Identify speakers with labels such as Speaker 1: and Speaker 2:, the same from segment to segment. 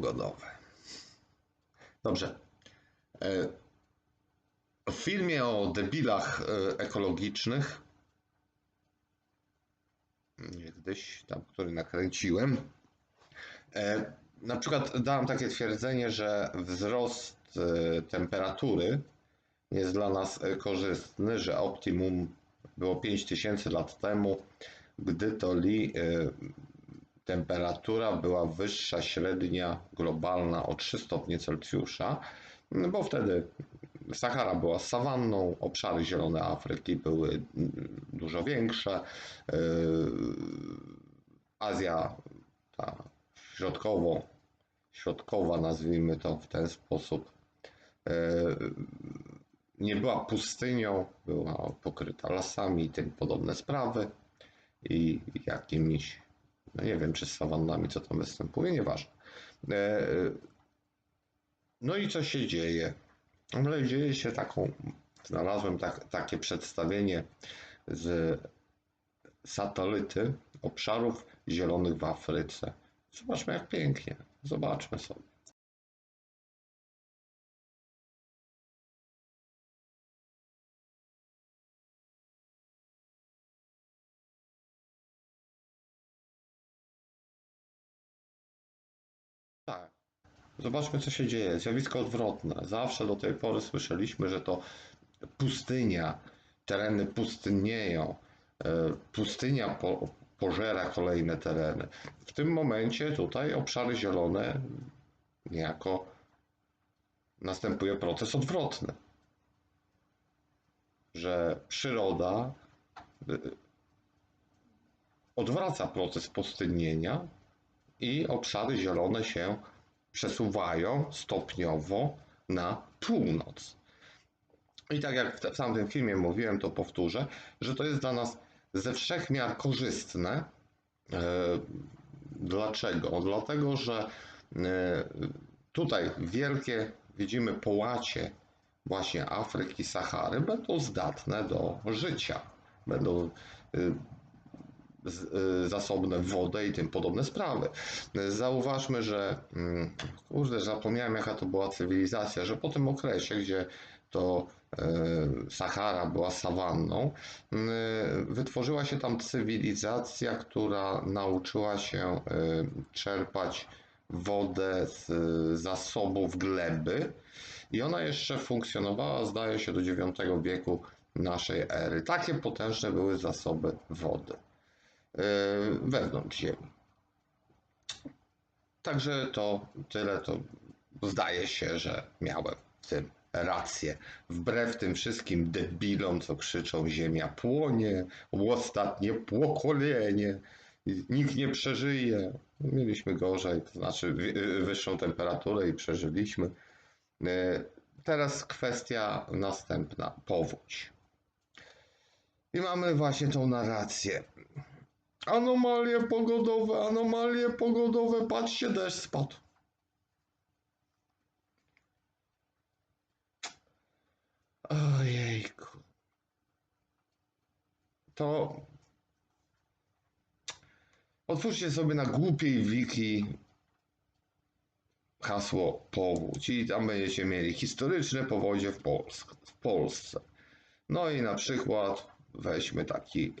Speaker 1: Pogodowe. Dobrze. E, W filmie o debilach e, ekologicznych, niegdyś tam, który nakręciłem, e, na przykład dałem takie twierdzenie, że wzrost temperatury jest dla nas korzystny, że optimum było 5000 lat temu, gdy to li temperatura była wyższa średnia globalna o 3 stopnie Celsjusza, bo wtedy Sahara była sawanną, obszary zielone Afryki były dużo większe, yy, Azja ta środkowo, środkowa nazwijmy to w ten sposób, yy, nie była pustynią, była pokryta lasami i tym podobne sprawy i jakimiś no nie wiem, czy z sawannami, co tam występuje, nieważne. E, No i co się dzieje? No dzieje się taką, znalazłem tak, takie przedstawienie z satelity obszarów zielonych w Afryce. Zobaczmy jak pięknie, zobaczmy sobie. Zobaczmy, co się dzieje. Zjawisko odwrotne. Zawsze do tej pory słyszeliśmy, że to pustynia, tereny pustynnieją, e, pustynia po, pożera kolejne tereny. W tym momencie tutaj obszary zielone niejako następuje proces odwrotny, że przyroda y, odwraca proces pustynnienia i obszary zielone się przesuwają stopniowo na północ. I tak jak w tamtym filmie mówiłem, to powtórzę, że to jest dla nas ze wszech miar korzystne. E, Dlaczego? Dlatego, że e, tutaj wielkie, widzimy połacie właśnie Afryki, Sahary będą zdatne do życia. Będą e, zasobne w wodę i tym podobne sprawy. Zauważmy, że mm, kurde, zapomniałem jaka to była cywilizacja, że po tym okresie, gdzie to e, Sahara była sawanną, y, wytworzyła się tam cywilizacja, która nauczyła się czerpać wodę z zasobów gleby i ona jeszcze funkcjonowała, zdaje się, do IX wieku naszej ery. Takie potężne były zasoby wody wewnątrz Ziemi. Także to tyle, to zdaje się, że miałem w tym rację. Wbrew tym wszystkim debilom, co krzyczą Ziemia płonie, ostatnie pokolenie, nikt nie przeżyje. Mieliśmy gorzej, to znaczy wy- wyższą temperaturę i przeżyliśmy. E, Teraz kwestia następna, powódź. I mamy właśnie tą narrację. Anomalie pogodowe, anomalie pogodowe, patrzcie, deszcz spadł. Ojejku. To otwórzcie sobie na głupiej wiki hasło powódź i tam będziecie mieli historyczne powodzie w, Polsk w Polsce. No i na przykład weźmy taki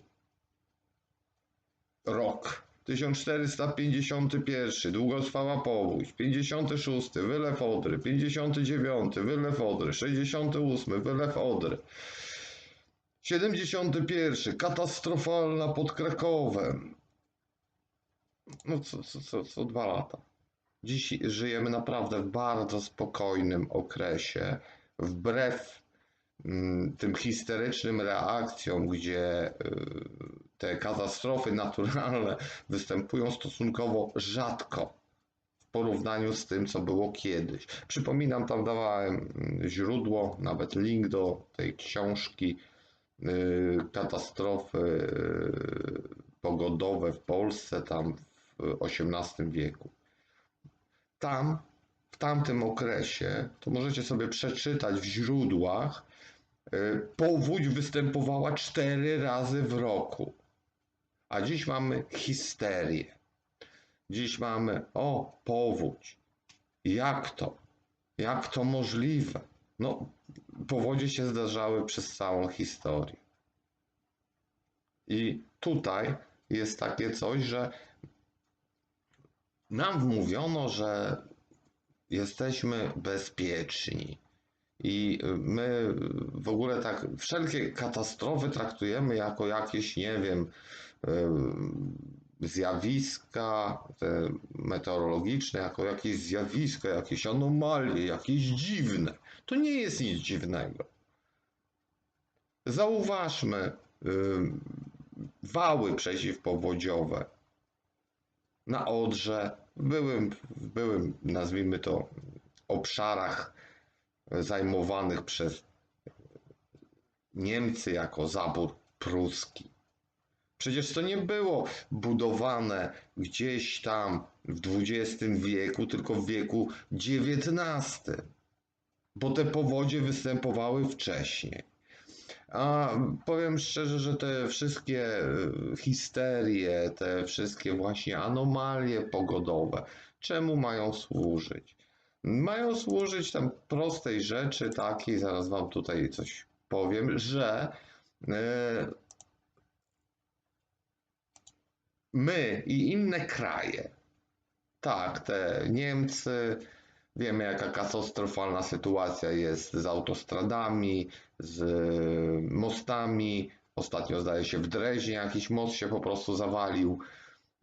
Speaker 1: rok. 1451 długotrwała powódź, 56 wylew Odry, 59 wylew Odry, 68 wylew Odry, 71 katastrofalna pod Krakowem. No co, co, co, co dwa lata. Dziś żyjemy naprawdę w bardzo spokojnym okresie, wbrew mm, tym histerycznym reakcjom, gdzie y, te katastrofy naturalne występują stosunkowo rzadko w porównaniu z tym, co było kiedyś. Przypominam, tam dawałem źródło, nawet link do tej książki y, katastrofy y, pogodowe w Polsce, tam w XVIII wieku. Tam, w tamtym okresie, to możecie sobie przeczytać w źródłach, y, powódź występowała cztery razy w roku. A dziś mamy histerię. Dziś mamy, o, powódź. Jak to? Jak to możliwe? No, powodzie się zdarzały przez całą historię. I tutaj jest takie coś, że nam wmówiono, że jesteśmy bezpieczni. I my w ogóle tak wszelkie katastrofy traktujemy jako jakieś, nie wiem, zjawiska te meteorologiczne, jako jakieś zjawiska, jakieś anomalie, jakieś dziwne. To nie jest nic dziwnego. Zauważmy wały przeciwpowodziowe na Odrze, w byłym, w byłym, nazwijmy to, obszarach zajmowanych przez Niemcy jako zabór pruski. Przecież to nie było budowane gdzieś tam w XX wieku, tylko w wieku XIX, bo te powodzie występowały wcześniej. A powiem szczerze, że te wszystkie e, histerie, te wszystkie właśnie anomalie pogodowe, czemu mają służyć? Mają służyć tam prostej rzeczy takiej, zaraz wam tutaj coś powiem, że e, my i inne kraje, tak, te Niemcy, wiemy jaka katastrofalna sytuacja jest z autostradami, z mostami. Ostatnio zdaje się w Dreźnie jakiś most się po prostu zawalił.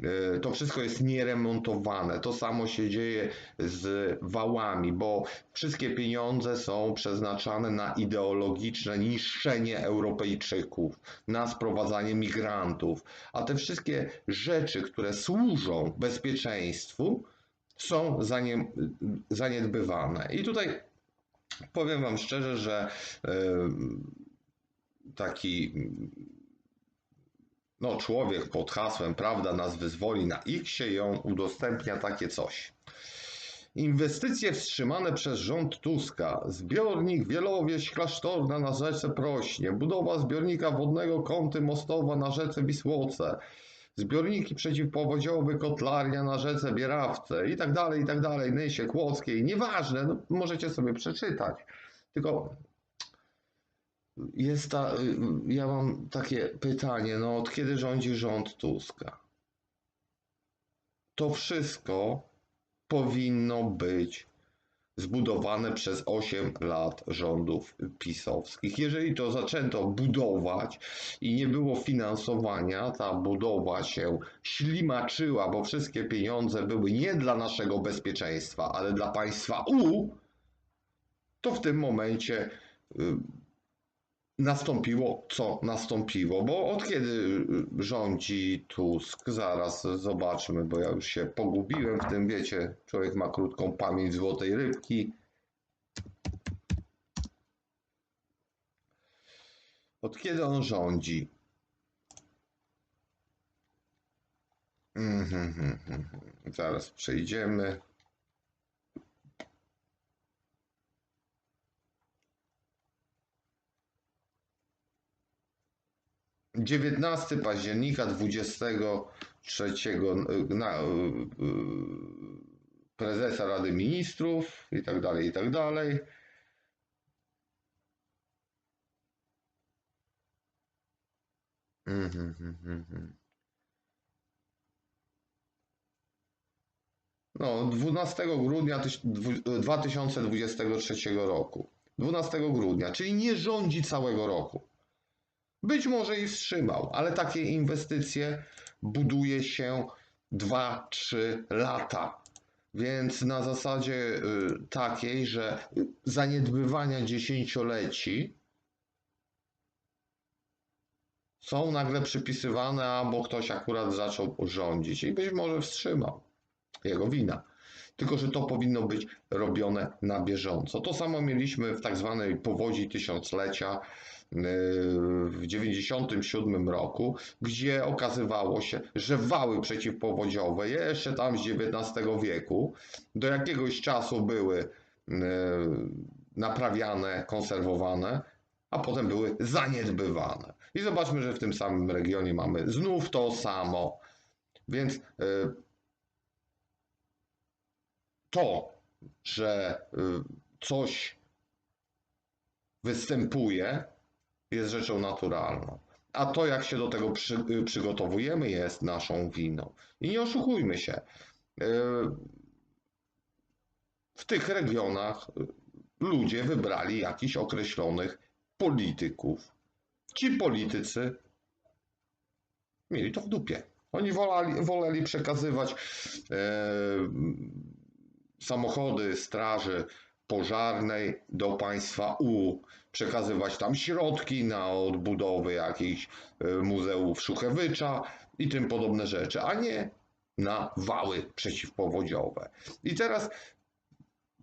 Speaker 1: E, To wszystko jest nieremontowane. To samo się dzieje z wałami, bo wszystkie pieniądze są przeznaczane na ideologiczne niszczenie Europejczyków, na sprowadzanie migrantów. A te wszystkie rzeczy, które służą bezpieczeństwu, są zanie, zaniedbywane. I tutaj powiem Wam szczerze, że e, taki no, człowiek pod hasłem Prawda nas wyzwoli na X ją udostępnia takie coś. Inwestycje wstrzymane przez rząd Tuska, zbiornik Wielowieś Klasztorna na rzece Prośnie, budowa zbiornika wodnego Kąty Mostowa na rzece Wisłoce, zbiorniki przeciwpowodziowe Kotlarnia na rzece Bierawce. I tak dalej, i tak dalej, Nysie, Kłodzkiej, nieważne, no, możecie sobie przeczytać. Tylko jest ta, y, ja mam takie pytanie, no od kiedy rządzi rząd Tuska? To wszystko powinno być zbudowane przez 8 lat rządów pisowskich. Jeżeli to zaczęto budować i nie było finansowania, ta budowa się ślimaczyła, bo wszystkie pieniądze były nie dla naszego bezpieczeństwa, ale dla państwa U, to w tym momencie y, nastąpiło, co nastąpiło, bo od kiedy rządzi Tusk, zaraz zobaczmy, bo ja już się pogubiłem w tym, wiecie, człowiek ma krótką pamięć złotej rybki. Od kiedy on rządzi? Mhm, mhm, mhm. Zaraz przejdziemy. 19 października 23 na, y, y, prezesa Rady Ministrów i tak dalej, i tak dalej. Mhm, mhm, mhm. No, 12 grudnia tyś- dwu- 2023 roku. 12 grudnia, czyli nie rządzi całego roku. Być może i wstrzymał, ale takie inwestycje buduje się 2-3 lata. Więc na zasadzie y, takiej, że zaniedbywania dziesięcioleci są nagle przypisywane, albo ktoś akurat zaczął rządzić i być może wstrzymał. Jego wina. Tylko, że to powinno być robione na bieżąco. To samo mieliśmy w tak zwanej powodzi tysiąclecia w 97 roku, gdzie okazywało się, że wały przeciwpowodziowe jeszcze tam z XIX wieku do jakiegoś czasu były e, naprawiane, konserwowane, a potem były zaniedbywane. I zobaczmy, że w tym samym regionie mamy znów to samo. Więc e, to, że y, coś występuje, jest rzeczą naturalną. A to, jak się do tego przy, y, przygotowujemy, jest naszą winą. I nie oszukujmy się. y, W tych regionach y, ludzie wybrali jakichś określonych polityków. Ci politycy mieli to w dupie. Oni wolali, woleli przekazywać e, samochody straży pożarnej do państwa U, przekazywać tam środki na odbudowę jakichś e, muzeów Szuchewycza i tym podobne rzeczy, a nie na wały przeciwpowodziowe. I teraz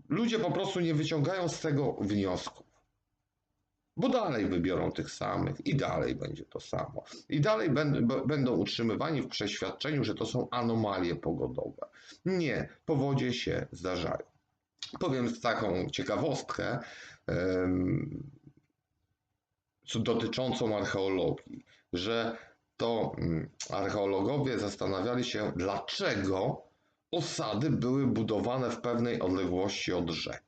Speaker 1: ludzie po prostu nie wyciągają z tego wniosków. Bo dalej wybiorą tych samych i dalej będzie to samo. I dalej będą, utrzymywani w przeświadczeniu, że to są anomalie pogodowe. Nie, powodzie się zdarzają. Powiem taką ciekawostkę dotyczącą archeologii, że to mm, archeologowie zastanawiali się, dlaczego osady były budowane w pewnej odległości od rzek.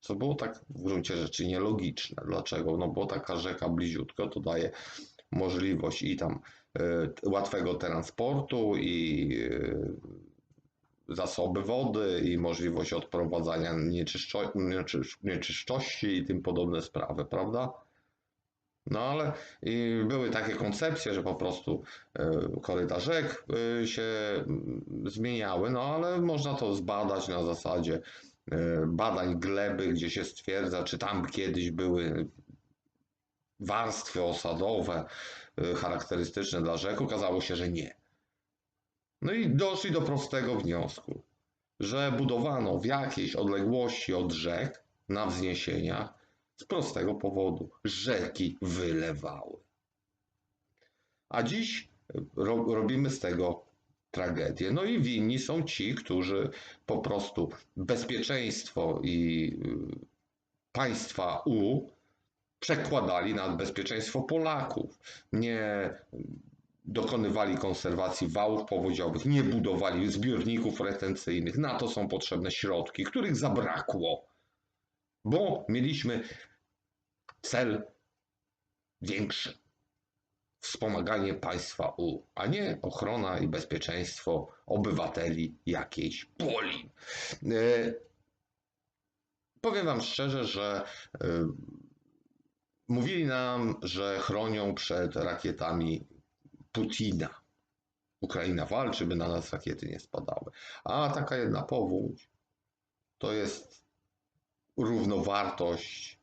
Speaker 1: Co było tak w gruncie rzeczy nielogiczne. Dlaczego? No bo taka rzeka bliziutko to daje możliwość i tam e, łatwego transportu i e, zasoby wody i możliwość odprowadzania nieczyszczo- nieczysz- nieczystości i tym podobne sprawy, prawda? No ale były takie koncepcje, że po prostu e, koryta rzek e, się mm, zmieniały, no ale można to zbadać na zasadzie e, badań gleby, gdzie się stwierdza, czy tam kiedyś były warstwy osadowe charakterystyczne dla rzek. Okazało się, że nie. No i doszli do prostego wniosku, że budowano w jakiejś odległości od rzek na wzniesieniach z prostego powodu. Rzeki wylewały. A dziś ro, robimy z tego tragedię. No i winni są ci, którzy po prostu bezpieczeństwo i y, państwa U przekładali na bezpieczeństwo Polaków. Nie dokonywali konserwacji wałów powodziowych, nie budowali zbiorników retencyjnych. Na to są potrzebne środki, których zabrakło, bo mieliśmy cel większy. Wspomaganie państwa U, a nie ochrona i bezpieczeństwo obywateli jakiejś Polin. E, powiem Wam szczerze, że e, mówili nam, że chronią przed rakietami Putina. Ukraina walczy, by na nas rakiety nie spadały. A taka jedna powódź to jest równowartość,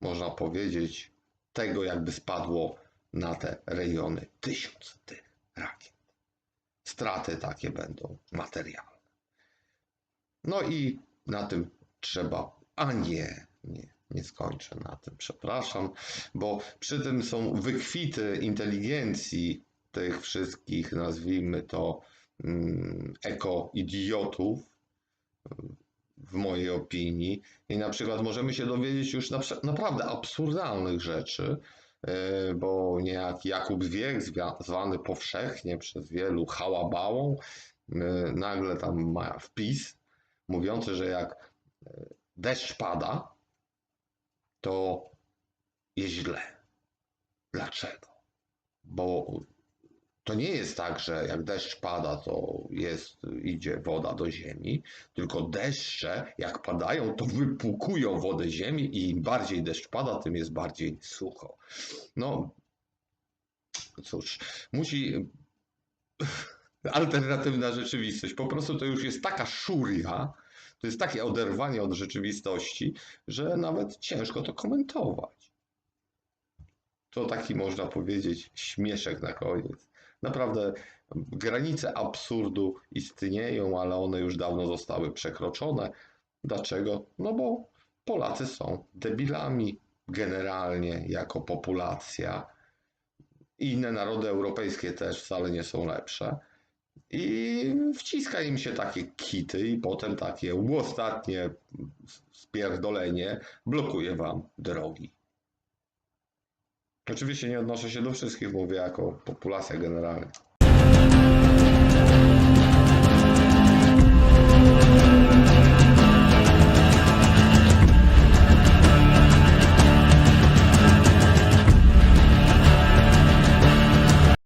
Speaker 1: można powiedzieć, tego, jakby spadło na te rejony tysiąc tych rakiet. Straty takie będą materialne. No i na tym trzeba, a nie, nie, nie skończę na tym, przepraszam, bo przy tym są wykwity inteligencji tych wszystkich, nazwijmy to, mm, eko-idiotów, w mojej opinii. I na przykład możemy się dowiedzieć już na, naprawdę absurdalnych rzeczy, e, bo niejaki Jakub Wiek, zwany powszechnie przez wielu hałabałą, e, nagle tam ma wpis mówiący, że jak e, deszcz pada, to jest źle. Dlaczego? Bo to nie jest tak, że jak deszcz pada, to jest, idzie woda do ziemi, tylko deszcze, jak padają, to wypłukują wodę ziemi i im bardziej deszcz pada, tym jest bardziej sucho. No, cóż, musi alternatywna rzeczywistość. Po prostu to już jest taka szuria, to jest takie oderwanie od rzeczywistości, że nawet ciężko to komentować. To taki można powiedzieć śmieszek na koniec. Naprawdę granice absurdu istnieją, ale one już dawno zostały przekroczone. Dlaczego? No bo Polacy są debilami generalnie jako populacja. Inne narody europejskie też wcale nie są lepsze. I wciska im się takie kity i potem takie ostatnie spierdolenie blokuje wam drogi. Oczywiście nie odnoszę się do wszystkich, mówię jako populacja generalnie.